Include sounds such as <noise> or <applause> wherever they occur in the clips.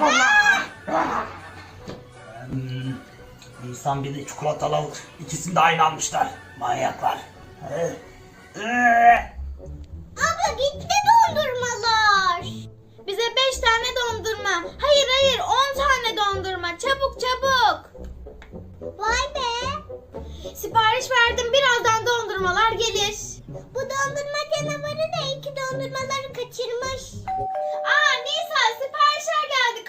bunlar. Hmm, Nisan bir de çikolatalı alır. İkisini de aynı almışlar. Manyaklar. Ee, ee. Abla gitti dondurmalar. Bize beş tane dondurma. Hayır hayır on tane dondurma. Çabuk çabuk. Vay be. Sipariş verdim birazdan dondurmalar gelir. Bu dondurma canavarı da iki dondurmaları kaçırmış. Aa Nisa siparişler geldi.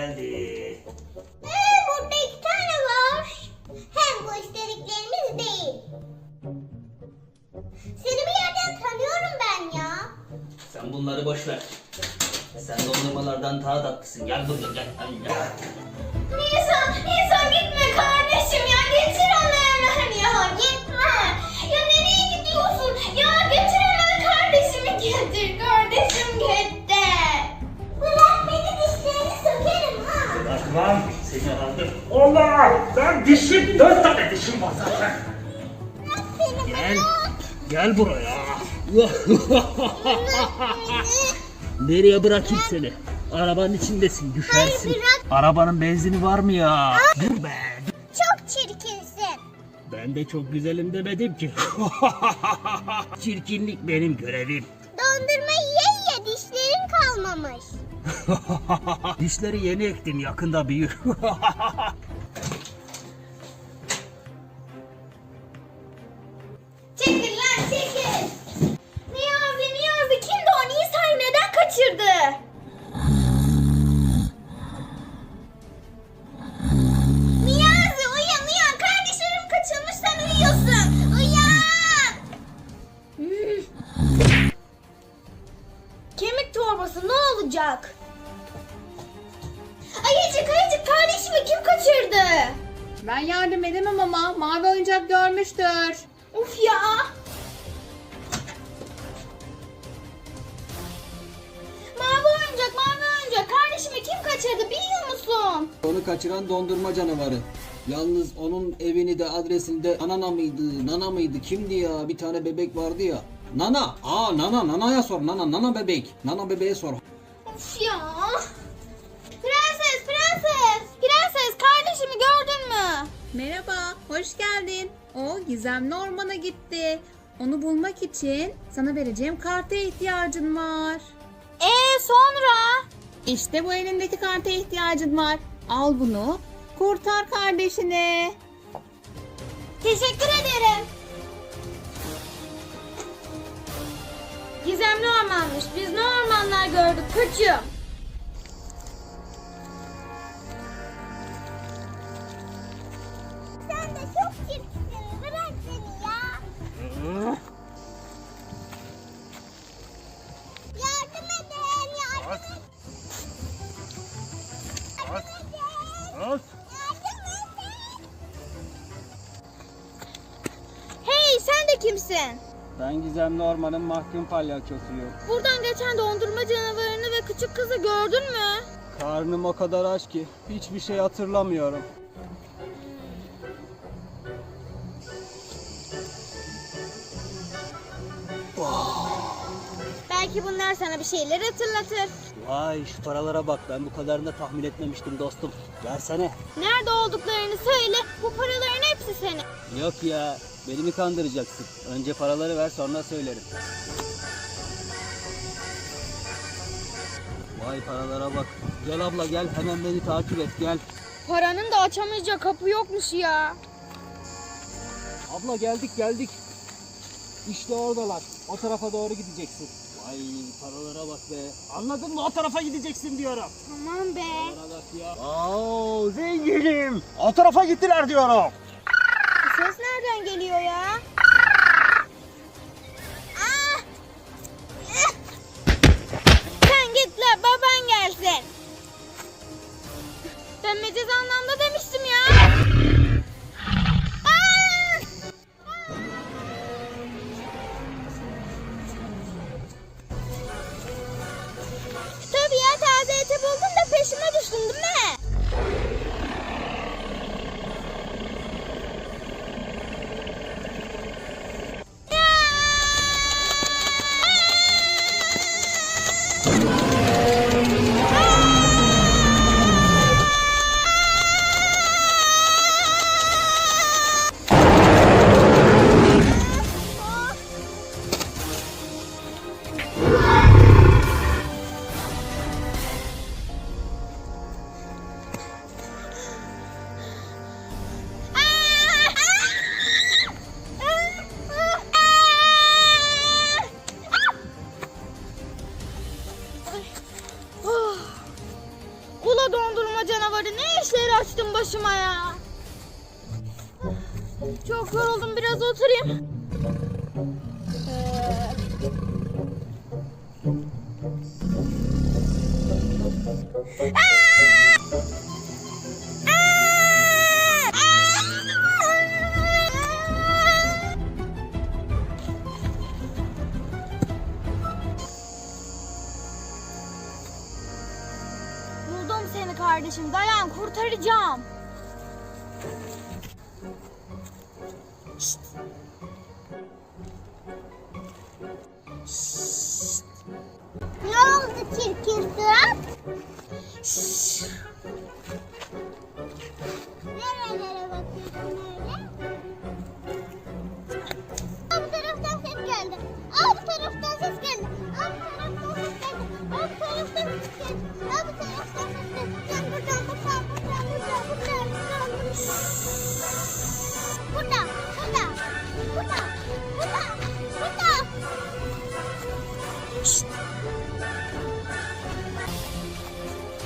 Geldi. Ee, burada iki tane var. Hem bu istediklerimiz değil. Seni bir yerden tanıyorum ben ya. Sen bunları boş ver. Sen dondurmalardan daha tatlısın. Gel buraya gel. Gel. Nisa, Nisa gitme kardeşim Gel buraya. <laughs> Nereye bırakayım seni? Arabanın içindesin, düşersin. Hayır. Arabanın benzini var mı ya? Dur be. Çok çirkinsin. Ben de çok güzelim demedim ki. <laughs> Çirkinlik benim görevim. Dondurma ye ye dişlerin kalmamış. <laughs> Dişleri yeni ektim yakında büyür. Ben yardım edemem ama mavi oyuncak görmüştür. Uf ya. Mavi oyuncak, mavi oyuncak. Kardeşimi kim kaçırdı biliyor musun? Onu kaçıran dondurma canavarı. Yalnız onun evini de adresini de Nana mıydı, Nana mıydı, kimdi ya? Bir tane bebek vardı ya. Nana, aa Nana, Nana'ya sor, Nana, Nana bebek. Nana bebeğe sor. Of ya. Kardeşimi gördün mü? Merhaba, hoş geldin. O gizemli ormana gitti. Onu bulmak için sana vereceğim karta ihtiyacın var. Ee sonra? İşte bu elindeki karta ihtiyacın var. Al bunu, kurtar kardeşini. Teşekkür ederim. Gizemli ormanmış. Biz ne ormanlar gördük koçum. Kimsin? Ben gizemli ormanın mahkum palyaçosuyum. Buradan geçen dondurma canavarını ve küçük kızı gördün mü? Karnım o kadar aç ki hiçbir şey hatırlamıyorum. Belki bunlar sana bir şeyler hatırlatır. Vay şu paralara bak ben bu kadarını da tahmin etmemiştim dostum. Versene. Nerede olduklarını söyle. Bu paraların hepsi senin. Yok ya beni mi kandıracaksın? Önce paraları ver sonra söylerim. Vay paralara bak. Gel abla gel hemen beni takip et gel. Paranın da açamayacağı kapı yokmuş ya. Abla geldik geldik. İşte oradalar. O tarafa doğru gideceksin. Vay paralara bak be. Anladın mı? O tarafa gideceksin diyorum. Tamam be. Paralara bak ya. Oo, zenginim. O tarafa gittiler diyorum. Bu ses nereden geliyor ya? Ah! Eh! Sen git la baban gelsin. Ben meciz canavarı ne işler açtın başıma ya. Çok yoruldum biraz oturayım. Ee, Buldum Şşt. Şşt. Ne oldu çirkin surat? Şşt.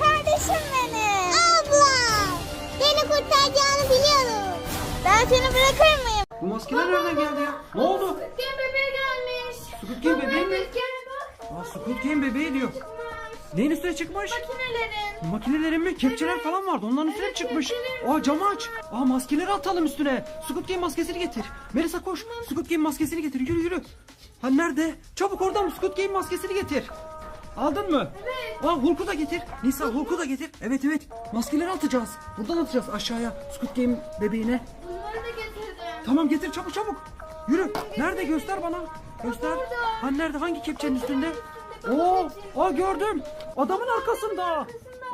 Kardeşim benim. Abla. Beni kurtaracağını biliyorum. Ben seni bırakır mıyım? Bu maskeler nereden geldi ya? Ne oldu? Gel bebeğe gelmiş. Squid Game bebeği mi? Aa Squid Game bebeği diyor. Neyin üstüne çıkmış? Makinelerin. Makinelerin mi? Kepçeler falan vardı. Onların üstüne çıkmış. Aa camı aç. Aa maskeleri atalım üstüne. Squid Game maskesini getir. Melisa koş. Squid Game maskesini getir. Yürü yürü. Ha nerede? Çabuk oradan Squid Game maskesini getir. Aldın mı? Evet. Aa Hulk'u da getir. Nisa Hulk'u da getir. Evet evet. Maskeleri atacağız. Buradan atacağız aşağıya. Squid Game bebeğine. Bunları da getirdim. Tamam getir çabuk çabuk. Yürü. Nerede göster bana. Göster. Ha nerede? Hangi kepçenin üstünde? Oo, aa gördüm. Adamın arkasında.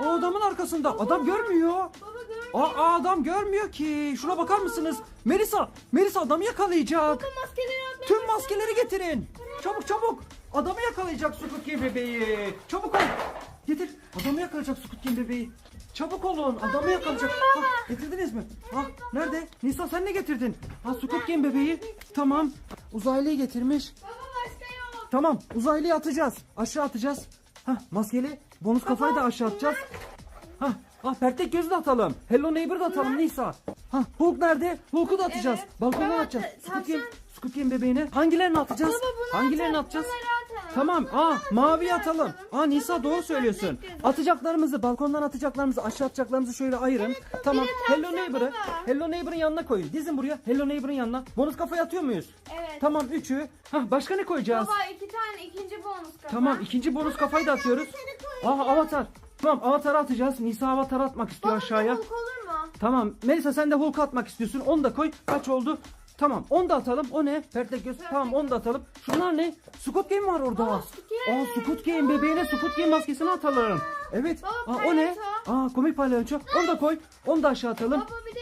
O adamın arkasında. Adam görmüyor. Aa, adam görmüyor ki. Şuna bakar mısınız? Melisa, Melisa adamı yakalayacak. Maskeleri atmaya Tüm maskeleri getirin. Çabuk çabuk. Adamı yakalayacak Squid Game bebeği. Çabuk ol. Getir. Adamı yakalayacak Squid Game bebeği. Çabuk olun. Adamı yakalayacak. Ha, getirdiniz mi? Ha, nerede? Nisa sen ne getirdin? Ha Squid Game bebeği. Tamam. Uzaylıyı getirmiş. Baba başka yok. Tamam. Uzaylıyı atacağız. Aşağı atacağız. Ha maskeli. Bonus kafayı da aşağı atacağız. Ha, ha pertek gözü de atalım. Hello Neighbor da atalım Nisa. Ha Hulk nerede? Hulk'u da atacağız. Evet. Balkondan Baba, atacağız. ta- Squid Game, tavşan. Squid Game bebeğine. Hangilerini atacağız? Baba bunu Hangilerini atalım, atacağız? bunları atalım. Tamam. Aa mavi atalım. atalım. Aa Nisa doğru söylüyorsun. gözü. Atacaklarımızı balkondan atacaklarımızı aşağı atacaklarımızı şöyle ayırın. tamam. de Hello tavşan Neighbor'ı baba. Hello Neighbor'ın yanına koyun. Dizin buraya. Hello Neighbor'ın yanına. Bonus kafayı atıyor muyuz? Evet. Tamam üçü. Ha başka ne koyacağız? Baba iki tane ikinci bonus kafa. Tamam ikinci bonus kafayı da atıyoruz. Aha avatar. Tamam avatarı atacağız. Nisa avatar atmak istiyor aşağıya. Hulk olur mu? Tamam. Melisa sen de Hulk atmak istiyorsun. Onu da koy. Kaç oldu? Tamam. Onu da atalım. O ne? Pertek göz. Tamam onu da atalım. Şunlar ne? Squid Game var orada. Aa Squid Game bebeğine Squid Game maskesini atalım. Evet. Baba, Aa, o ne? palyaço. Aa komik palyaço. Onu da koy. Onu da aşağı atalım. Baba bir de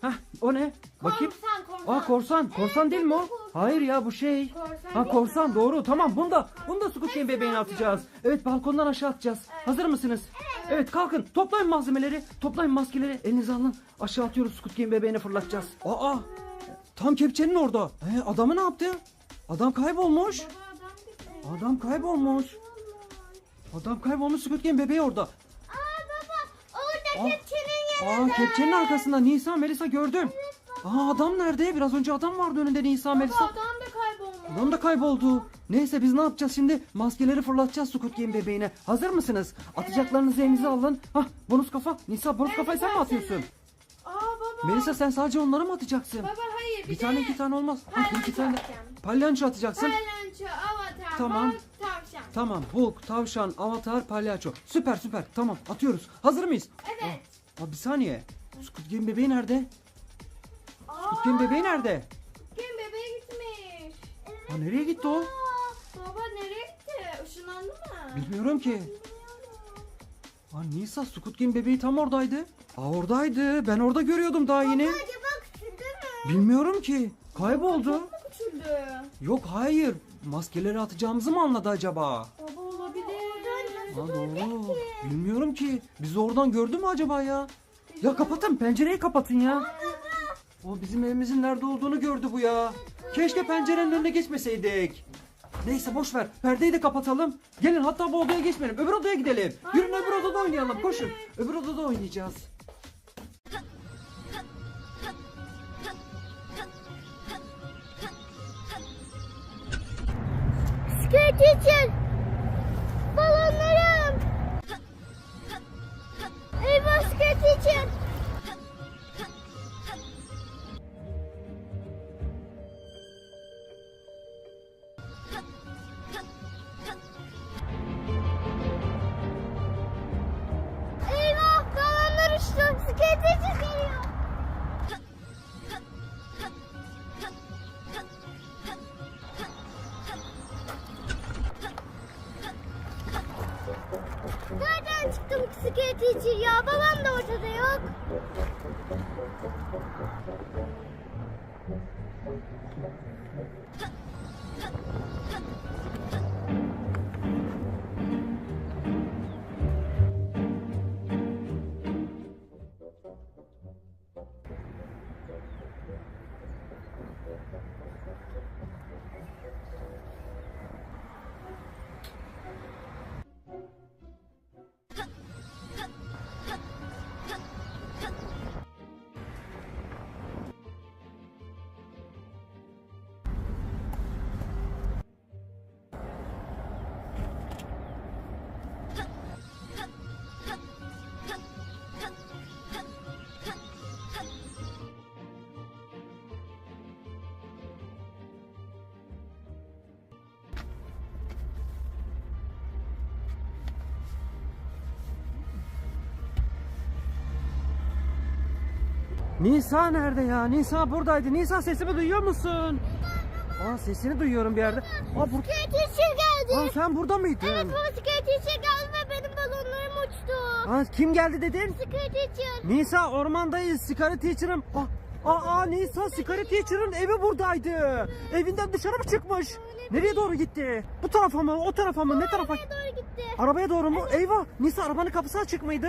Hah o ne? Bakayım. korsan korsan. Aa korsan. Korsan değil mi o? Hayır ya bu şey. Korsan Ha korsan doğru. Tamam bunu da bunu da Squid Game bebeğine atacağız. Evet balkondan aşağı atacağız. Hazır mısınız? Evet kalkın. Toplayın malzemeleri. Toplayın maskeleri. Elinize alın. Aşağı atıyoruz Squid Game bebeğine fırlatacağız. Aa! Tam kepçenin orada. He, adamı ne yaptı? Adam kaybolmuş. Baba adam kaybolmuş. Adam kaybolmuş Squid Game bebeği orada. Aa baba orada Aa. kepçenin Aa yanında. kepçenin arkasında Nisa Melisa gördüm. Aa adam nerede? Biraz önce adam vardı önünde Nisa Baba Melisa. adam da kaybolmuş. Adam da kayboldu. Neyse biz ne yapacağız şimdi? Maskeleri fırlatacağız Squid Game bebeğine. Hazır mısınız? Atacaklarınızı elinize alın. Hah bonus kafa. Nisa bonus kafayı sen mi atıyorsun? Aa baba. Melisa sen sadece onları mı atacaksın? Baba hayır bir, Bir de tane iki tane olmaz. Hah, iki tane. atacağım. Palyanço atacaksın. Palyaço, avatar, Tamam. Hulk, tavşan. Tamam Hulk, tavşan, avatar, palyaço. Süper süper. Tamam atıyoruz. Hazır mıyız? Evet. Aa, bir saniye. Squid Game bebeği nerede? Aa, Game bebeği nerede? Kim bebeğe gitmiş. Aa, nereye gitti o? Aa, baba nereye gitti? Işınlandı mı? Bilmiyorum ki. Aa, Nisa Game bebeği tam oradaydı. Aa oradaydı. Ben orada görüyordum daha yeni. Acaba küçüldü mü? Bilmiyorum ki. Kayboldu. Küçüldü. Yok hayır. Maskeleri atacağımızı mı anladı acaba? Baba olabilir. Aa, doğru. Bilmiyorum ki. Bizi oradan gördü mü acaba ya? Ya kapatın pencereyi kapatın ya. O bizim evimizin nerede olduğunu gördü bu ya. Keşke pencerenin önüne geçmeseydik. Neyse boş ver. Perdeyi de kapatalım. Gelin hatta bu odaya geçmeyelim. Öbür odaya gidelim. Yürün öbür odada oynayalım. Koşun. Öbür odada oynayacağız. Skirt için. Balonlarım. Ha! Nisa nerede ya? Nisa buradaydı. Nisa sesimi duyuyor musun? Aa sesini duyuyorum bir yerde. Aa, bur için geldi. Aa sen burada mıydın? Evet skirt için geldi ve benim balonlarım uçtu. Aa, kim geldi dedin? İçin. Nisa ormandayız. Sikari Teacher'ım. Aa, aa, aa, Nisa Sikari Teacher'ın evi buradaydı. Evinden dışarı mı çıkmış? Nereye doğru gitti? Bu tarafa mı? O tarafa mı? Ne tarafa? Oraya doğru gitti. Arabaya doğru mu? Eyvah! Nisa arabanın kapısı açık mıydı?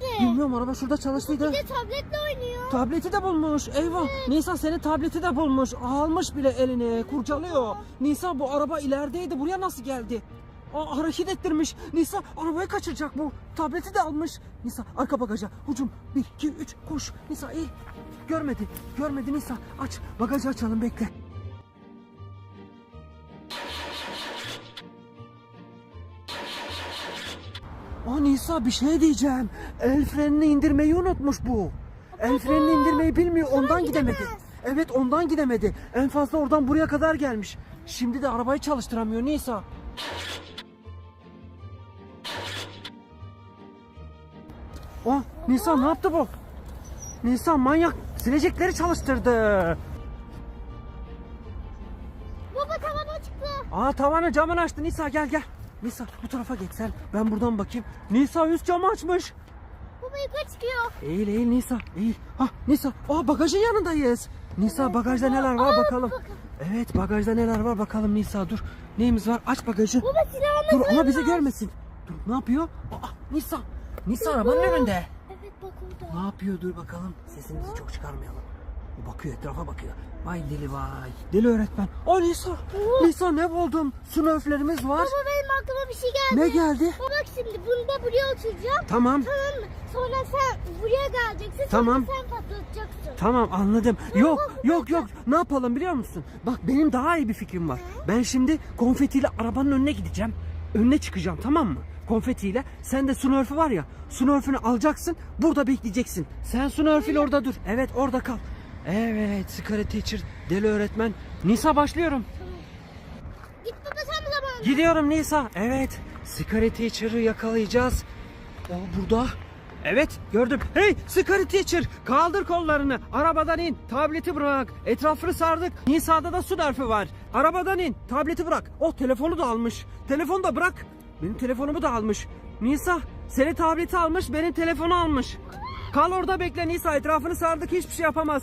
Getirdi? bilmiyorum araba şurada çalıştıydı. Bir de tabletle oynuyor. Tableti de bulmuş. Eyvah. Nisa senin tableti de bulmuş. Almış bile eline. Kurcalıyor. Nisa bu araba ilerideydi. Buraya nasıl geldi? Aa, hareket ettirmiş. Nisa arabayı kaçıracak bu. Tableti de almış. Nisa arka bagaja. Hucum. 1, 2, 3 koş. Nisa iyi. Görmedi. Görmedi Nisa. Aç. Bagajı açalım bekle. Aa Nisa bir şey diyeceğim. El frenini indirmeyi unutmuş bu. El frenini indirmeyi bilmiyor ondan gidemedi. Evet ondan gidemedi. En fazla oradan buraya kadar gelmiş. Şimdi de arabayı çalıştıramıyor Nisa. Oh Nisa ne yaptı bu? Nisa manyak silecekleri çalıştırdı. Baba tavana çıktı. Aa tavanı camını açtı Nisa gel gel. Nisa bu tarafa geç sen. Ben buradan bakayım. Nisa üst camı açmış. Baba yukarı çıkıyor. Eğil eğil Nisa eğil. Ha Nisa aa bagajın yanındayız. Nisa bagajda neler var bakalım. Evet bagajda neler var bakalım Nisa dur. Neyimiz var aç bagajı. Baba silahımız Dur ama bizi görmesin. Dur ne yapıyor? Aa Nisa. Nisa arabanın önünde. Evet bak orada. Ne yapıyor dur bakalım. Sesimizi çok çıkarmayalım. Bakıyor etrafa bakıyor. Vay deli vay. Deli öğretmen. O Nisa. Nisa ne buldum? Smurflerimiz var. Baba benim aklıma bir şey geldi. Ne geldi? Bak şimdi bunda buraya oturacağım. Tamam. Tamam mı? Sonra sen buraya geleceksin. Tamam. Sonra sen patlatacaksın. Tamam anladım. Yok yok yok. Ne yapalım biliyor musun? Bak benim daha iyi bir fikrim var. Ben şimdi konfetiyle arabanın önüne gideceğim. Önüne çıkacağım tamam mı? Konfetiyle. Sen de Smurf'ü var ya. Smurf'ünü alacaksın. Burada bekleyeceksin. Sen Smurf'üyle orada dur. Evet orada kal. Evet Scary Teacher deli öğretmen. Nisa başlıyorum. Git baba sen bu zamanında. Gidiyorum Nisa. Evet. Scary Teacher'ı yakalayacağız. O burada. Evet gördüm. Hey Scary Teacher kaldır kollarını. Arabadan in. Tableti bırak. Etrafını sardık. Nisa'da da su derfi var. Arabadan in. Tableti bırak. Oh telefonu da almış. Telefonu da bırak. Benim telefonumu da almış. Nisa seni tableti almış benim telefonu almış. Kal orada bekle Nisa etrafını sardık hiçbir şey yapamaz.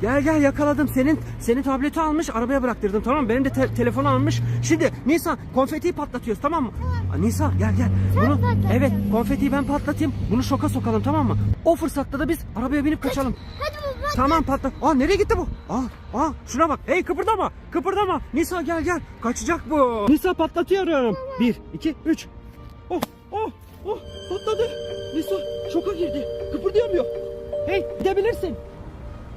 Gel gel yakaladım. Senin senin tableti almış arabaya bıraktırdım tamam mı? Benim de te- telefonu almış. Şimdi Nisa konfetiyi patlatıyoruz tamam mı? Aa, Nisa gel gel. Bunu evet konfetiyi ben patlatayım. Bunu şoka sokalım tamam mı? O fırsatta da biz arabaya binip kaçalım. Hadi baba. Tamam patlat. Aa nereye gitti bu? Aa, aa şuna bak. Hey kıpırdama. Kıpırdama. Nisa gel gel. Kaçacak bu. Nisa patlatıyorum. Bir, iki, üç. Oh, oh, oh patladı. Nisa şoka girdi. Kıpırdayamıyor. Hey gidebilirsin.